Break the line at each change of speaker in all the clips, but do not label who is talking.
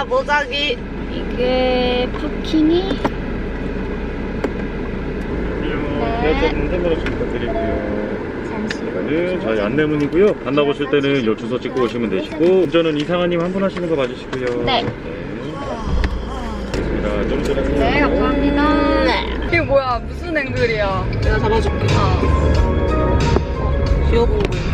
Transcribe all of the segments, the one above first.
모자 모자 모자기
이게 파킹이
네. 부탁드리고요. 이거는 저희 안내문이고요. 만나보실 때는 요 주소 찍고 오시면 되시고 운전은 이상하님 한 분 하시는 거 맞으시고요.
네.
알겠습니다. 좀 들어가세요.
네 감사합니다 이게 뭐야 무슨 앵글이야
내가 잡아줄게 귀여보고 내가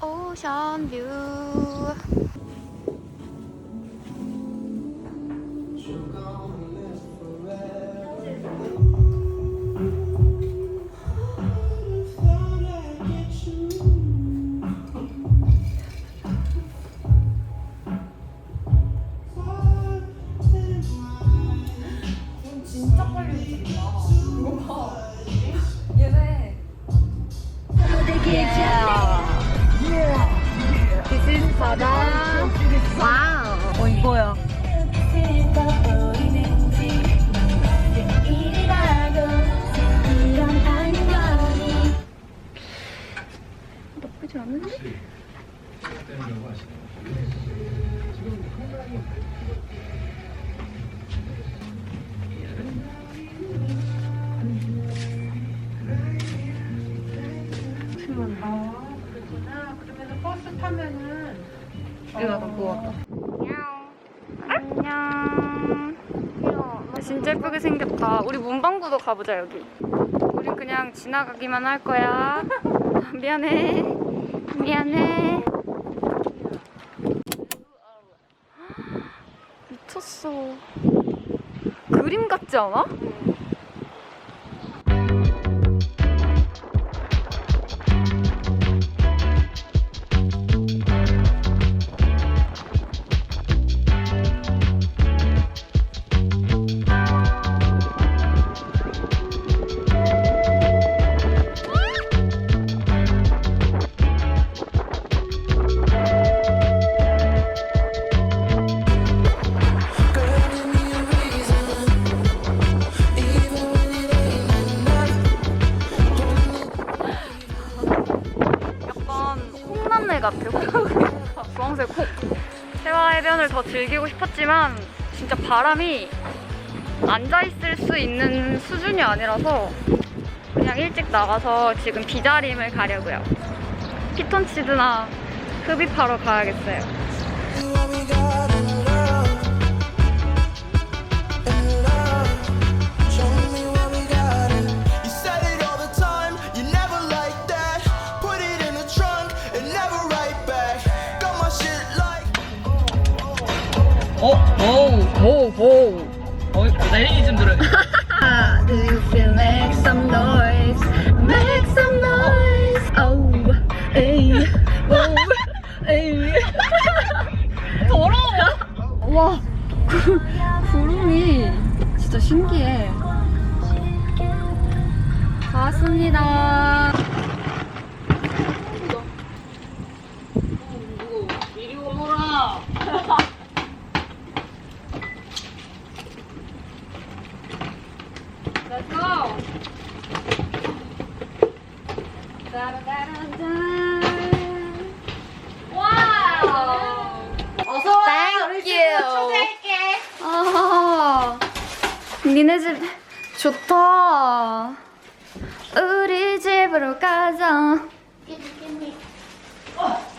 Ocean view. 예쁘게 생겼다. 우리 문방구도 가보자 여기. 우린 그냥 지나가기만 할 거야. 미안해. 미안해. 미쳤어. 그림 같지 않아? 즐기고 싶었지만 진짜 바람이 앉아 있을 수 있는 수준이 아니라서 그냥 일찍 나가서 지금 비자림을 가려고요. 피톤치드나 흡입하러 가야겠어요. Oh, 구름이 진짜 신기해. 다 왔습니다.
이리 오너라
Let's go. 따라따란짠. 와우.
어서와
Thank you. 아, 니네 집 좋다. 우리 집으로 가자.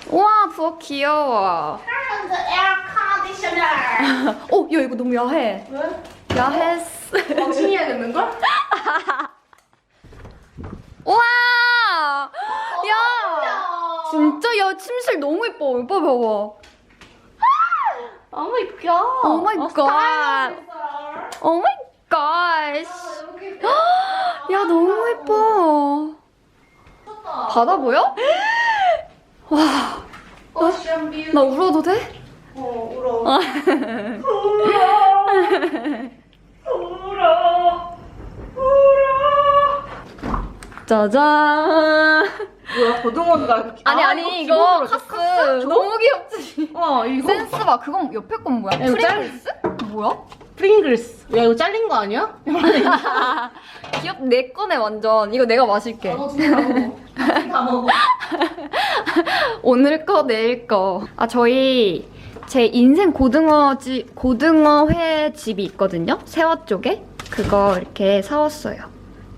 와, 부엌 귀여워.
Turn on the air conditioner.
어, 야 이거 너무 야해.
왜?
야했어.
당신이 해야겠는걸?
와! 야! 진짜 야 침실 너무 예뻐. 오빠 봐봐.
오 마이 갓.
오 마이 갓. 오 마이 갓. 야 너무 예뻐. 바다 보여? 와.
오션 뷰.
나 울어도 돼?
어, 울어.
짜잔.
뭐야, 고등어가.
아니
아,
아니
이거
이거
기본으로
카스 너무 귀엽지.
어, 이거.
센스 봐. 그건 옆에 건 뭐야?
이거 짤-
프링글스? 뭐야?
프링글스. 야, 이거 잘린 거 아니야?
귀엽 내 거네 완전. 이거 내가 마실게.
너 진짜 다 먹어. 다 먹어.
오늘 거 내일 거. 아 저희 제 인생 고등어지 고등어회 집이 있거든요. 세화 쪽에 그거 이렇게 사왔어요.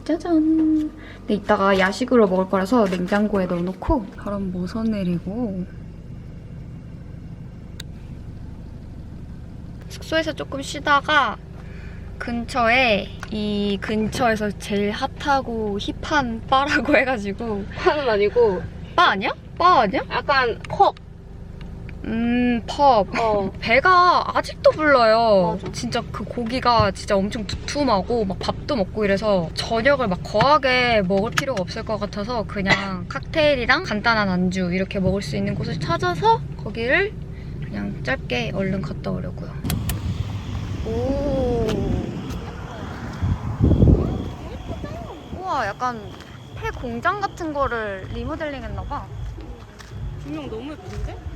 짜잔. 근데 이따가 야식으로 먹을 거라서 냉장고에 넣어놓고 바람 모서 내리고 숙소에서 조금 쉬다가 근처에 이 근처에서 제일 핫하고 힙한 바라고 해가지고
파는 아니고,
바 아니야? 바 아니야?
약간 컵.
음, 펍.
어.
배가 아직도 불러요.
맞아.
진짜 그 고기가 진짜 엄청 두툼하고 막 밥도 먹고 이래서 저녁을 막 거하게 먹을 필요가 없을 것 같아서 그냥 칵테일이랑 간단한 안주 이렇게 먹을 수 있는 곳을 찾아서 거기를 그냥 짧게 얼른 갔다 오려고요. 오. 우와, 약간 폐 공장 같은 거를 리모델링 했나 봐.
분명 너무 예쁜데?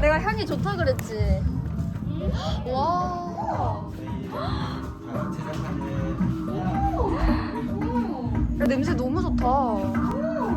내가 향이 좋다 그랬지. 와. 야, 냄새 너무 좋다.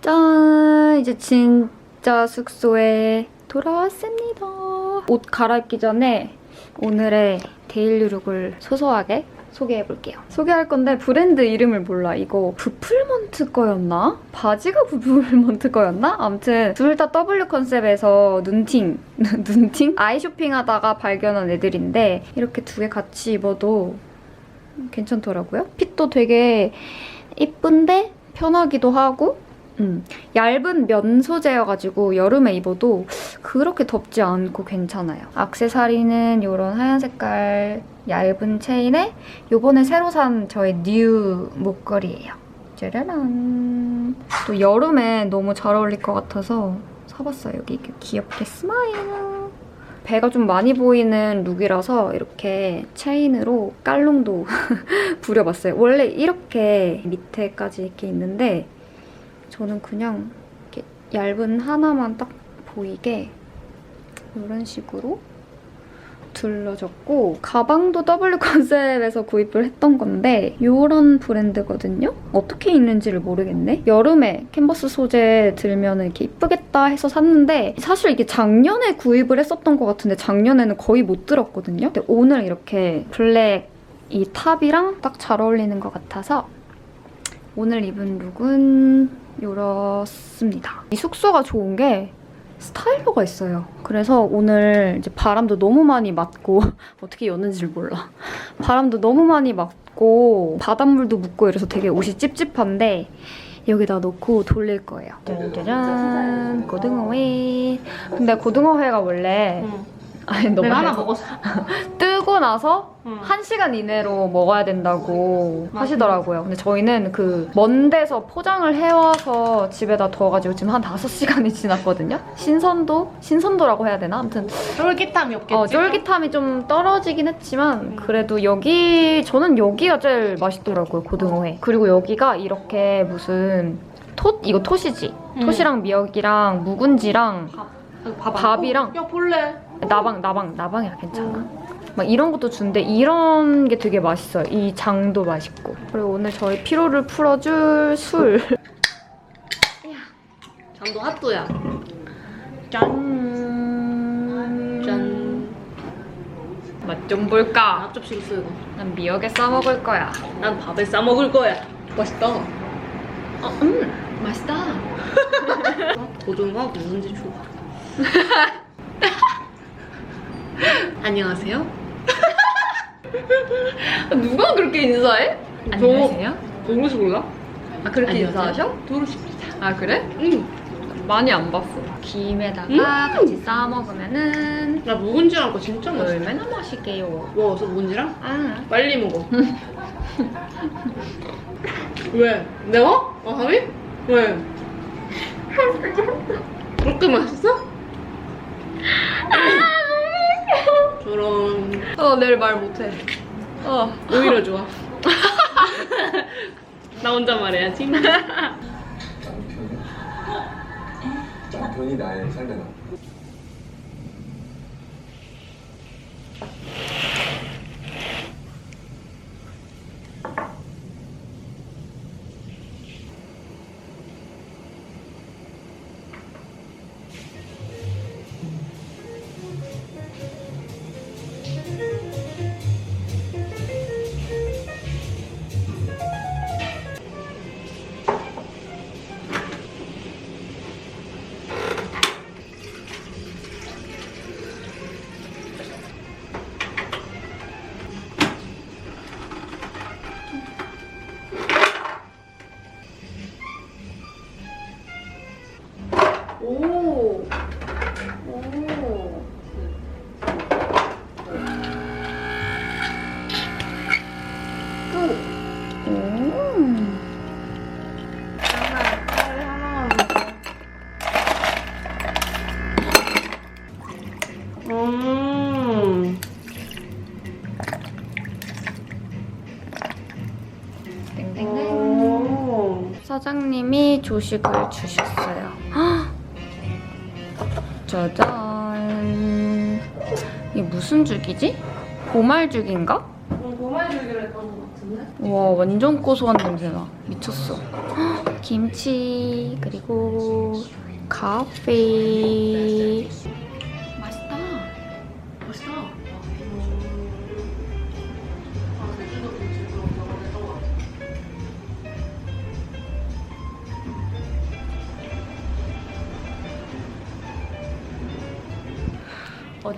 짠! 이제 진짜 숙소에 돌아왔습니다. 옷 갈아입기 전에 오늘의 데일리 룩을 소소하게 소개해 볼게요. 소개할 건데 브랜드 이름을 몰라. 이거 부풀먼트 거였나? 바지가 부풀먼트 거였나? 아무튼 둘 다 W 컨셉에서 눈팅, 눈팅? 아이 쇼핑하다가 발견한 애들인데 이렇게 두 개 같이 입어도 괜찮더라고요. 핏도 되게 이쁜데 편하기도 하고 음, 얇은 면 소재여가지고 여름에 입어도 그렇게 덥지 않고 괜찮아요. 악세사리는 이런 하얀 색깔 얇은 체인에 요번에 새로 산 저의 뉴 목걸이에요. 짜라란. 또 여름에 너무 잘 어울릴 것 같아서 사봤어요. 여기 귀엽게 스마일. 배가 좀 많이 보이는 룩이라서 이렇게 체인으로 깔롱도 부려봤어요. 원래 이렇게 밑에까지 이렇게 있는데 저는 그냥 얇은 하나만 딱 보이게 이런 식으로 둘러줬고 가방도 W 컨셉에서 구입을 했던 건데 이런 브랜드거든요? 어떻게 있는지를 모르겠네? 여름에 캔버스 소재 들면 이렇게 이쁘겠다 해서 샀는데 사실 이게 작년에 구입을 했었던 것 같은데 작년에는 거의 못 들었거든요? 근데 오늘 이렇게 블랙 이 탑이랑 딱 잘 어울리는 것 같아서 오늘 입은 룩은 이렇습니다. 이 숙소가 좋은 게 스타일러가 있어요. 그래서 오늘 이제 바람도 너무 많이 맞고 어떻게 여는지를 몰라. 바람도 너무 많이 맞고 바닷물도 묻고 이래서 되게 옷이 찝찝한데 여기다 놓고 돌릴 거예요. 짜잔 고등어회. 근데 고등어회가 원래
응.
아니 너무
내가 하나 먹었어.
뜨고 나서
응.
한 시간 이내로 먹어야 된다고
맞아.
하시더라고요. 근데 저희는 그 먼 데서 포장을 해와서 집에다 두어가지고 지금 한 5시간이 지났거든요. 신선도? 신선도라고 해야 되나? 아무튼
쫄깃함이 없겠지?
어, 쫄깃함이 좀 떨어지긴 했지만 그래도 여기 저는 여기가 제일 맛있더라고요. 고등어회. 그리고 여기가 이렇게 무슨 톳? 이거 톳이지?
응.
톳이랑 미역이랑 묵은지랑
봐봐.
밥이랑
어, 야 볼래?
나방 나방 나방이야 괜찮아. 막 이런 것도 준대 이런 게 되게 맛있어요. 이 장도 맛있고. 그리고 오늘 저희 피로를 풀어줄 술.
장도 핫도야.
짠.
짠.
맛 좀 볼까?
앞접시로 쓰고.
난 미역에 싸 먹을 거야.
난 밥에 싸 먹을 거야. 맛있다.
음 맛있다.
고등어 묵은지 좋아. 안녕하세요.
누가 그렇게 인사해? 안녕하세요.
도로시 몰라?
아 그렇게
안녕하세요.
인사하셔?
도로시.
아 그래?
응.
많이 안 봤어. 김에다가
음.
같이 싸 먹으면은
나 묵은지랑 거 진짜 맛있어.
얼마나 맛있게요.
먹었어 묵은지랑?
아
빨리 먹어. 왜? 내가? 어, 하미? 왜? 그렇게 맛있어? 저런
어, 내일 말 못해. 어.
오히려 좋아. 나 혼자 말해야지.
남편이 나의 삶의 남.
오. 오. 음.
음.
땡땡땡.
오.
사장님이 조식을 주셨어요. 헉! 짜잔. 이게 무슨 죽이지? 보말죽인가?
도마줄기를 했던 것 같은데?
와 완전 고소한 냄새나. 미쳤어. 헉! 김치 그리고 카페.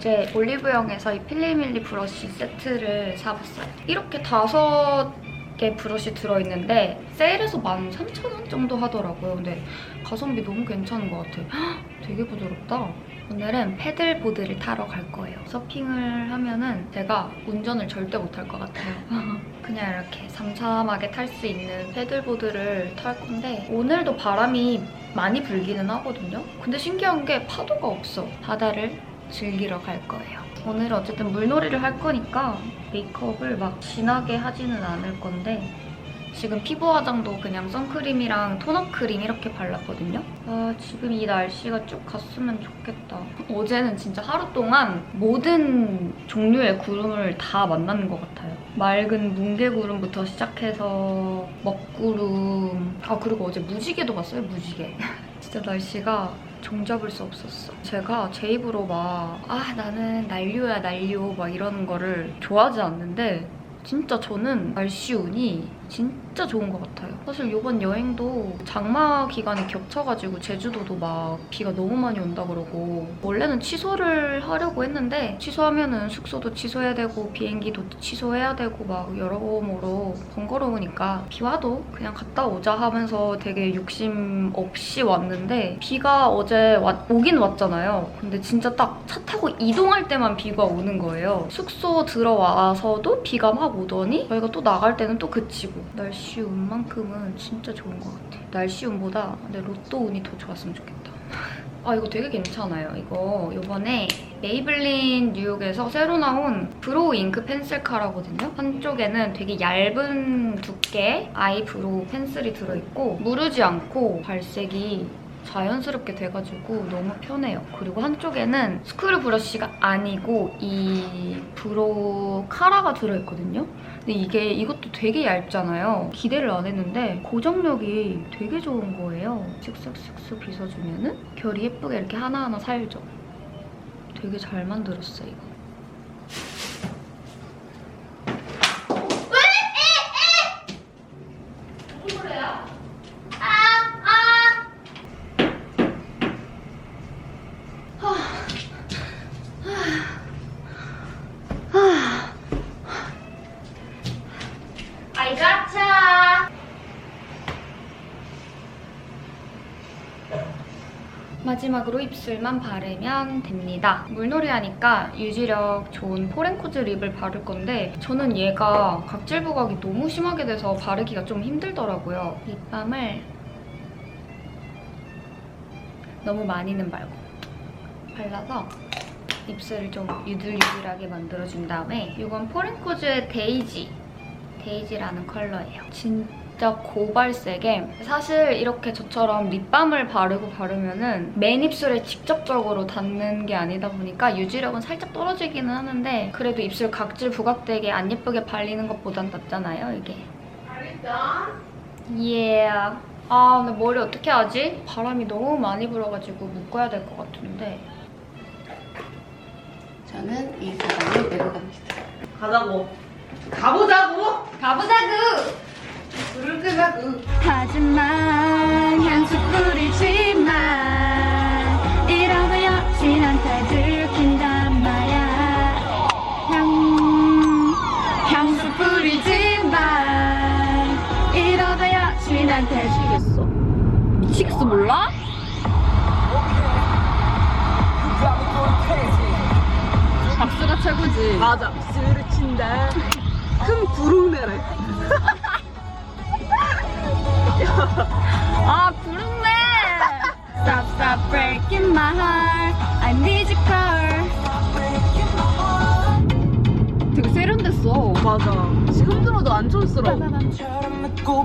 어제 올리브영에서 이 필리밀리 브러쉬 세트를 사봤어요. 이렇게 다섯 개 브러쉬 들어있는데 세일해서 13,000원 정도 하더라고요. 근데 가성비 너무 괜찮은 것 같아요. 헉, 되게 부드럽다. 오늘은 패들보드를 타러 갈 거예요. 서핑을 하면은 제가 운전을 절대 못할 것 같아요. 그냥 이렇게 삼삼하게 탈 수 있는 패들보드를 탈 건데 오늘도 바람이 많이 불기는 하거든요. 근데 신기한 게 파도가 없어. 바다를 즐기러 갈 거예요. 오늘 어쨌든 물놀이를 할 거니까 메이크업을 막 진하게 하지는 않을 건데 지금 피부 화장도 그냥 선크림이랑 토너 크림 이렇게 발랐거든요. 아, 지금 이 날씨가 쭉 갔으면 좋겠다. 어제는 진짜 하루 동안 모든 종류의 구름을 다 만나는 것 같아요. 맑은 뭉게구름부터 시작해서 먹구름. 아, 그리고 어제 무지개도 봤어요, 무지개. 진짜 날씨가 종잡을 수 없었어. 제가 제 입으로 막, 아, 나는 난류야, 난류, 막 이러는 거를 좋아하지 않는데, 진짜 저는 날씨 운이 진짜 좋은 것 같아요. 사실 이번 여행도 장마 기간이 겹쳐가지고 제주도도 막 비가 너무 많이 온다 그러고 원래는 취소를 하려고 했는데 취소하면은 숙소도 취소해야 되고 비행기도 취소해야 되고 막 여러모로 번거로우니까 비 와도 그냥 갔다 오자 하면서 되게 욕심 없이 왔는데 비가 어제 와- 오긴 왔잖아요. 근데 진짜 딱 차 타고 이동할 때만 비가 오는 거예요. 숙소 들어와서도 비가 막 오더니 저희가 또 나갈 때는 또 그치고 날씨 운만큼은 진짜 좋은 것 같아요. 날씨 운보다 내 로또 운이 더 좋았으면 좋겠다. 아 이거 되게 괜찮아요. 이거 이번에 메이블린 뉴욕에서 새로 나온 브로우 잉크 펜슬 카라거든요. 한쪽에는 되게 얇은 두께 아이 브로우 펜슬이 들어있고 무르지 않고 발색이 자연스럽게 돼가지고 너무 편해요. 그리고 한쪽에는 스크류 브러쉬가 아니고 이 브로우 카라가 들어있거든요. 근데 이게 이것도 되게 얇잖아요. 기대를 안 했는데 고정력이 되게 좋은 거예요. 슥슥슥슥 빗어주면 은 결이 예쁘게 이렇게 하나하나 살죠. 되게 잘 만들었어요, 이거. 아이가차 마지막으로 입술만 바르면 됩니다. 물놀이 하니까 유지력 좋은 포렌코즈 립을 바를 건데 저는 얘가 각질 부각이 너무 심하게 돼서 바르기가 좀 힘들더라고요. 립밤을 너무 많이는 말고 발라서 입술을 좀 유들유들하게 만들어준 다음에 이건 포렌코즈의 데이지 데이지라는 컬러예요. 진 짜 고발색에 사실 이렇게 저처럼 립밤을 바르고 바르면은 맨 입술에 직접적으로 닿는 게 아니다 보니까 유지력은 살짝 떨어지기는 하는데 그래도 입술 각질 부각되게 안 예쁘게 발리는 것보단 낫잖아요, 이게. 예. 아, 근데 머리 어떻게 하지? 바람이 너무 많이 불어가지고 묶어야 될 것 같은데.
저는 이 가방을 메고 갑니다. 가자고. 가보자고.
가보자구!
불을 끄자고.
하지만 향수 뿌리지 마 이러다 여친한테 들킨단 말야 향 향수 뿌리지 마 이러다 여친한테 미치겠어 미치겠어 몰라? 박수가 최고지
맞아. 술을 친다. 큰 구름내래.
아 부르네. Stop stop breaking my heart. I need you girl 되게 세련됐어.
맞아. 지금 들어도 안 촌스러워.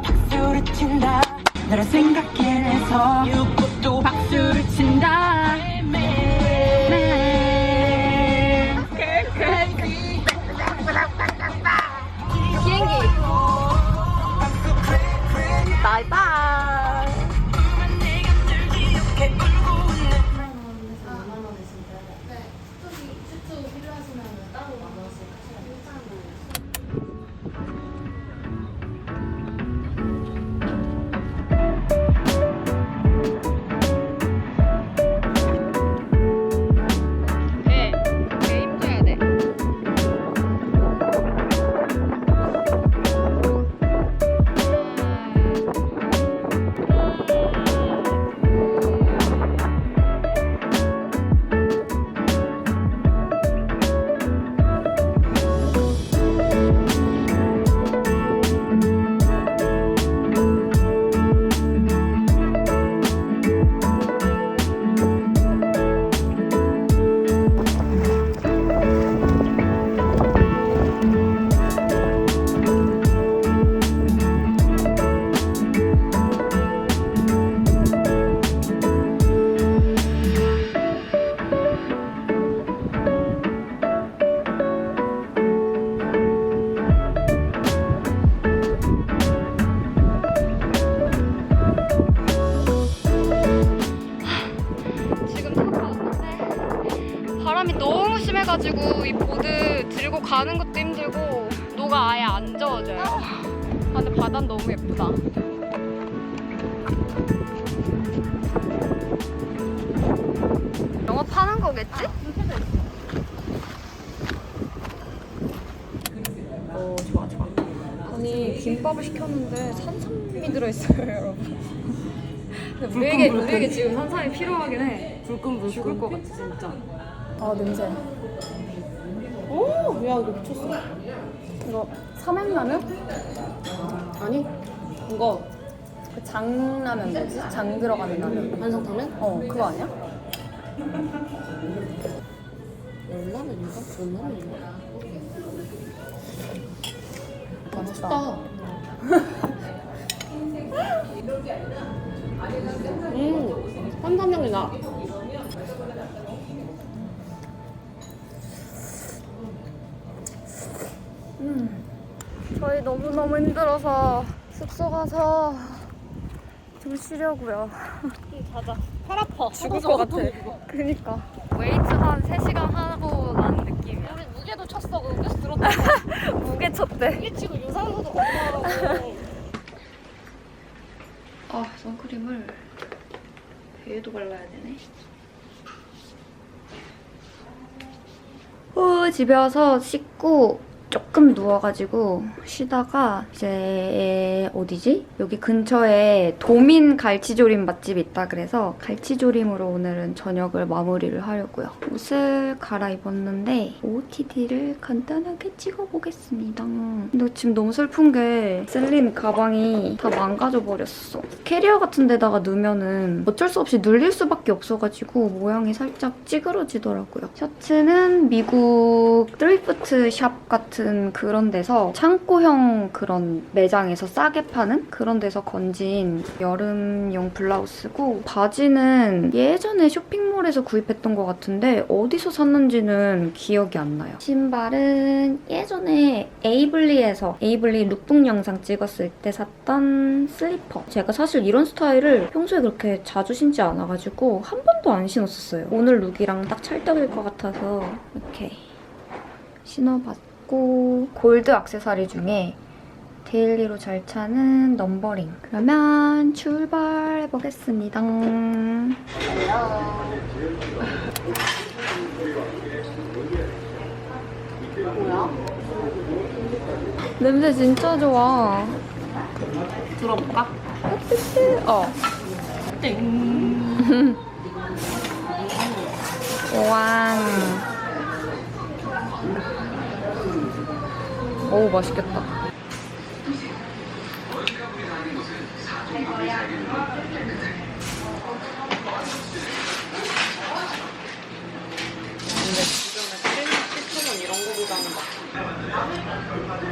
박수를 친다. 생각해내서.
박수를 친다
있어요 여러분. 근데 우리에게 우리에게 지금 산삼이 필요하긴 해.
불끈불끈.
죽을 것 같아
진짜.
아 냄새.
오, 야 이거 미쳤어.
이거 삼양라면?
아니, 이거
그 장라면 뭐지? 장 들어가는 라면.
한성타면?
어 그거 아니야?
열라면인가? 전라면인가?
맛있다.
음, 한sam향이 나.
저희 너무너무 힘들어서 숙소 가서 좀 쉬려고요.
가자. 팔 아파.
죽을 것 같아. 그니까. 웨이트 한 3시간 하고 난 느낌이야.
우리 무게도 쳤어. 그거 계속 들었다.
무게 쳤대.
무게 치고 유산소도 건강하라고.
아, 선크림을 배에도 발라야 되네. 후, 집에 와서 씻고 조금 누워가지고 쉬다가 이제 어디지? 여기 근처에 도민 갈치조림 맛집 있다 그래서 갈치조림으로 오늘은 저녁을 마무리를 하려고요. 옷을 갈아입었는데 OOTD를 간단하게 찍어보겠습니다. 근데 지금 너무 슬픈 게 셀린 가방이 다 망가져 버렸어. 캐리어 같은 데다가 넣으면은 어쩔 수 없이 눌릴 수밖에 없어가지고 모양이 살짝 찌그러지더라고요. 셔츠는 미국 드리프트 샵 같은 그런 데서 창고형 그런 매장에서 싸게 파는 그런 데서 건진 여름용 블라우스고 바지는 예전에 쇼핑몰에서 구입했던 것 같은데 어디서 샀는지는 기억이 안 나요. 신발은 예전에 에이블리에서 에이블리 룩북 영상 찍었을 때 샀던 슬리퍼. 제가 사실 이런 스타일을 평소에 그렇게 자주 신지 않아가지고 한 번도 안 신었었어요. 오늘 룩이랑 딱 찰떡일 것 같아서 이렇게 신어봤 고 골드 액세서리 중에 데일리로 잘 차는 넘버링. 그러면 출발해보겠습니다.
뭐야?
냄새 진짜 좋아.
들어볼까?
어. 왕. 오, 맛있겠다.
근데 지금은 7,000원 이런 거보다는
장관이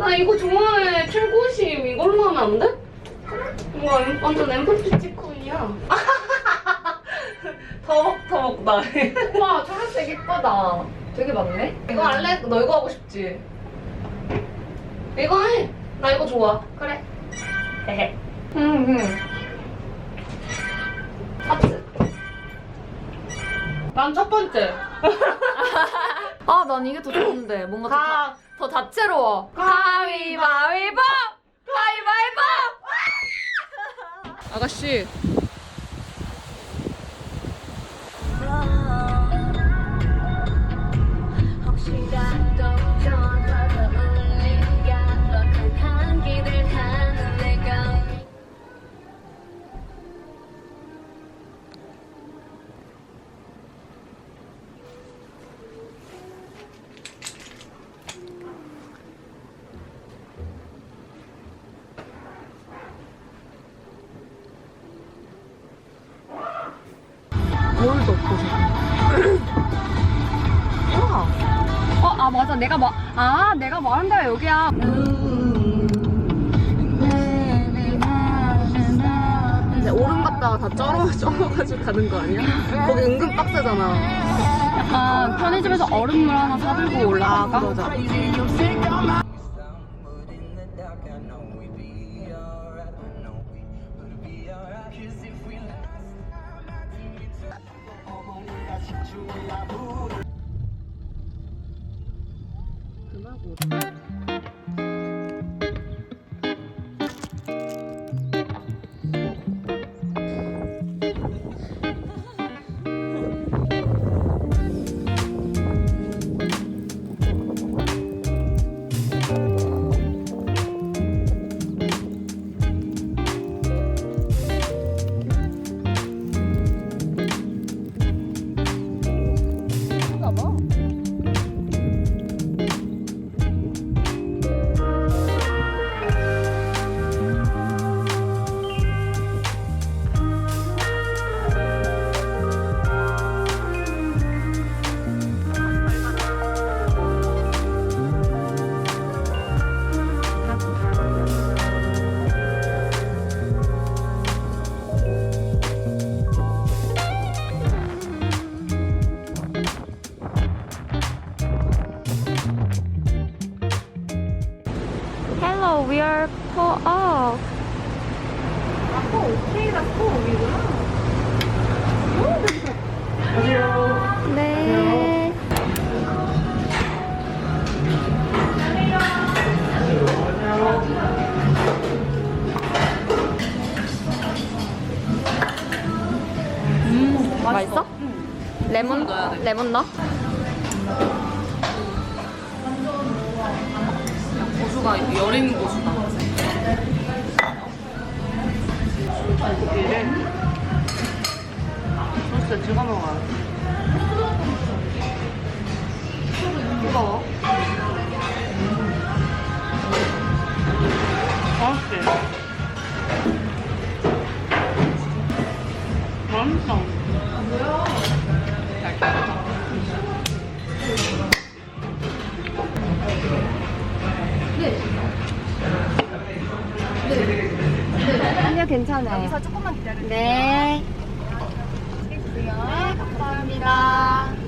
나 이거 좋아해. 790 이걸로 하면 안 돼? 이거 완전 엠프티 치콘이야. 더벅더벅 나.
와, 초록색 이쁘다. 되게 많네.
이거 할래? 너 이거 하고 싶지? 이거 해. 나 이거 좋아.
그래.
헤헤.
응, 응.
하트. 난 첫 번째.
아, 난 이게 더 좋은데. 뭔가 더, 다,
가.
더 다채로워. 가 위바위보! 가위바위보!
아가씨.
Thank you. 진짜 찍어 먹어요. 뜨거워. 맛있지? 맛있어.
아니요, 괜찮아요. 여기서 조금만 기다려주세요. 네. 네, 감사합니다.